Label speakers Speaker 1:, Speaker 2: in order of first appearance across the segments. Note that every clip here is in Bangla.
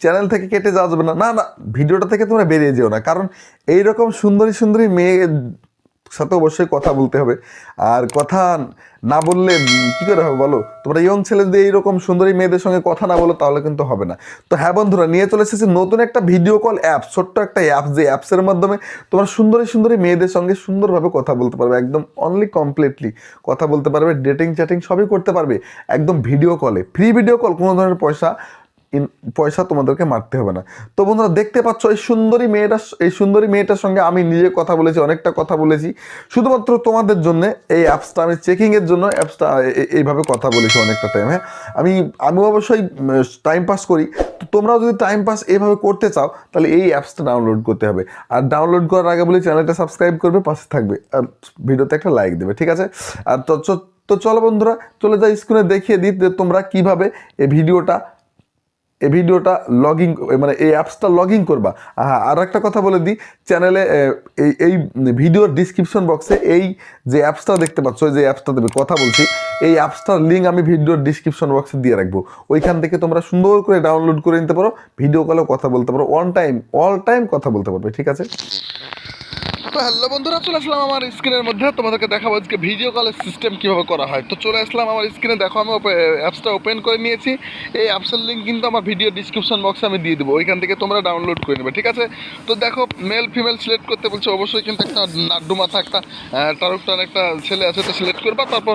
Speaker 1: চ্যানেল থেকে কেটে যাওয়া যাবে না। না না, ভিডিওটা থেকে তোমরা বেরিয়ে যেও না। কারণ এইরকম সুন্দরী সুন্দরী মেয়ে সাথে অবশ্যই কথা বলতে হবে। আর কথা না বললে কী করে হবে বলো? তোমরা ইয়ং ছেলে যদি এইরকম সুন্দরী মেয়েদের সঙ্গে কথা না বলো, তাহলে কিন্তু হবে না। তো হ্যাঁ বন্ধুরা, নিয়ে চলে এসেছি নতুন একটা ভিডিও কল অ্যাপ ছোট্ট একটা অ্যাপ যে অ্যাপসের মাধ্যমে তোমরা সুন্দরী সুন্দরী মেয়েদের সঙ্গে সুন্দরভাবে কথা বলতে পারবে। একদম অনলি কমপ্লিটলি কথা বলতে পারবে ডেটিং চ্যাটিং সবই করতে পারবে। একদম ভিডিও কলে ফ্রি ভিডিও কল কোনো ধরনের পয়সা পয়সা তোমাদেরকে মারতে হবে না। তো বন্ধুরা, দেখতে পাচ্ছ এই সুন্দরী মেয়েটা এই সুন্দরী মেয়েটার সঙ্গে আমি নিজে কথা বলেছি, অনেকটা কথা বলেছি। শুধুমাত্র তোমাদের জন্য এই অ্যাপসটা, আমি চেকিংয়ের জন্য অ্যাপসটা এইভাবে কথা বলেছি অনেকটা টাইম হ্যাঁ? আমি আমি অবশ্যই টাইম পাস করি। তো তোমরাও যদি টাইম পাস এইভাবে করতে চাও, তাহলে এই অ্যাপসটা ডাউনলোড করতে হবে। আর ডাউনলোড করার আগে বলি চ্যানেলটা সাবস্ক্রাইব করবে, পাশে থাকবে। আর ভিডিওতে একটা লাইক দেবে, ঠিক আছে? আর তো তো চলো বন্ধুরা, চলে যাই স্ক্রিনে দেখিয়ে দিই যে তোমরা কীভাবে এই ভিডিওটা এই ভিডিওটা লগইন মানে এই অ্যাপসটা লগ করবা। হ্যাঁ আর একটা কথা বলে দিই, চ্যানেলে এই এই ভিডিওর ডিসক্রিপশন বক্সে এই যে অ্যাপসটা দেখতে পাচ্ছ যে অ্যাপসটা দেবে কথা বলছি, এই অ্যাপসটার লিঙ্ক আমি ভিডিওর ডিসক্রিপশন বক্সে দিয়ে রাখব। ওইখান থেকে তোমরা সুন্দর করে ডাউনলোড করে নিতে পারো ভিডিও কলেও কথা বলতে পারো অন টাইম অল টাইম কথা বলতে পারবে, ঠিক আছে?
Speaker 2: তো হ্যালো বন্ধুরা, চলে আসলাম আমার স্ক্রিনের মধ্যে। তোমাদেরকে দেখাবো আজকে ভিডিও কলের সিস্টেম কীভাবে করা হয়। তো চলে আসলাম আমার স্ক্রিনে দেখো আমি অ্যাপসটা ওপেন করে নিয়েছি। এই অ্যাপসের লিঙ্ক কিন্তু আমার ভিডিও ডিসক্রিপশন বক্সে আমি দিয়ে দেবো। ওইখান থেকে তোমরা ডাউনলোড করে নেবে, ঠিক আছে? তো দেখো মেল ফিমেল সিলেক্ট করতে বলছে, অবশ্যই কিন্তু একটা নাড্ডু মাথা, একটা টারুক টান একটা ছেলে আছে, তো সিলেক্ট করবা। তারপর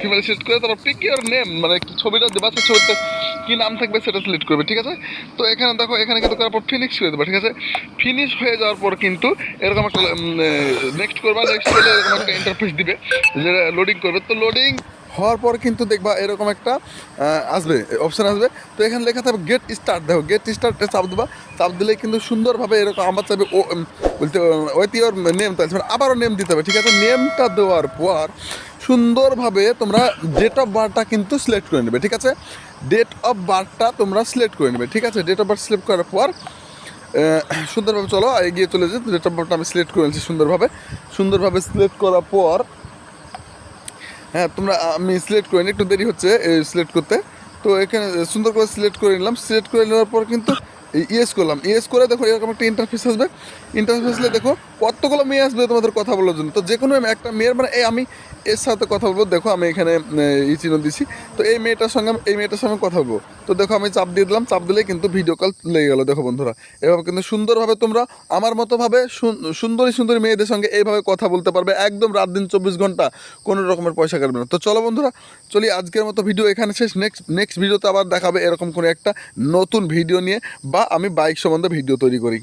Speaker 2: ফিমেল সিলেক্ট করে তারপর পিক ইউর নেম মানে ছবিটা দেবা সেই ছবিতে কী নাম থাকবে সেটা সিলেক্ট করবে, ঠিক আছে? তো এখানে দেখো, এখানে কিন্তু করার পর ফিনিশ করে দেবে, ঠিক আছে? ফিনিশ হয়ে যাওয়ার পর কিন্তু নেক্সট করবা নেক্সট করলে দিবে যেটা লোডিং করবে। তো লোডিং হওয়ার পর কিন্তু দেখবা এরকম একটা আসবে অপশান আসবে। তো এখানে লেখা থাকবে গেট স্টার্ট দেখো গেট স্টার্টে চাপ দেবা। চাপ দিলে কিন্তু সুন্দরভাবে এরকম আমার চাইবে, ও বলতে ওই ওর নেম তো আবারও নেম দিতে হবে, ঠিক আছে? নেমটা দেওয়ার পর সুন্দরভাবে তোমরা ডেট অফ বার্থটা কিন্তু সিলেক্ট করে নেবে, ঠিক আছে? ডেট অফ বার্থটা তোমরা সিলেক্ট করে নেবে, ঠিক আছে? ডেট অফ বার্থ সিলেক্ট করার পর সুন্দরভাবে চলো, এগিয়ে চলে ডেট অফ আমি সিলেক্ট করে নিয়েছি সুন্দরভাবে। সুন্দরভাবে সিলেক্ট করার পর হ্যাঁ তোমরা, আমি সিলেক্ট করে একটু দেরি হচ্ছে সিলেক্ট করতে। তো এখানে সুন্দর করে সিলেক্ট করে নিলাম। সিলেক্ট করে নেওয়ার পর কিন্তু ইয়েস করলাম। ইয়েস করে দেখো, এরকম একটা ইন্টারফেস আসবে। ইন্টারফেস দেখো, কতগুলো মেয়ে আসবে তোমাদের কথা বলার জন্য। তো যে কোনো একটা মেয়ের মানে এই আমি এর সাথে কথা বলব। দেখো, আমি এখানে ই চিহ্ন দিছি। তো এই মেয়েটার সঙ্গে, এই মেয়েটার সঙ্গে কথা বলব। তো দেখো আমি চাপ দিয়ে দিলাম, চাপ দিলে কিন্তু ভিডিও কল লেগে গেলো। দেখো বন্ধুরা, এভাবে কিন্তু সুন্দরভাবে তোমরা আমার মতোভাবে সুন- সুন্দরী সুন্দরী মেয়েদের সঙ্গে এইভাবে কথা বলতে পারবে একদম রাত দিন চব্বিশ ঘণ্টা, কোনো রকমের পয়সা কাটবে না। তো চলো বন্ধুরা, চলি আজকের মতো ভিডিও এখানে শেষ। নেক্সট নেক্সট ভিডিওতে আবার দেখাবে এরকম কোনো একটা নতুন ভিডিও নিয়ে বা আমি বাইক সম্বন্ধে ভিডিও তৈরি করি।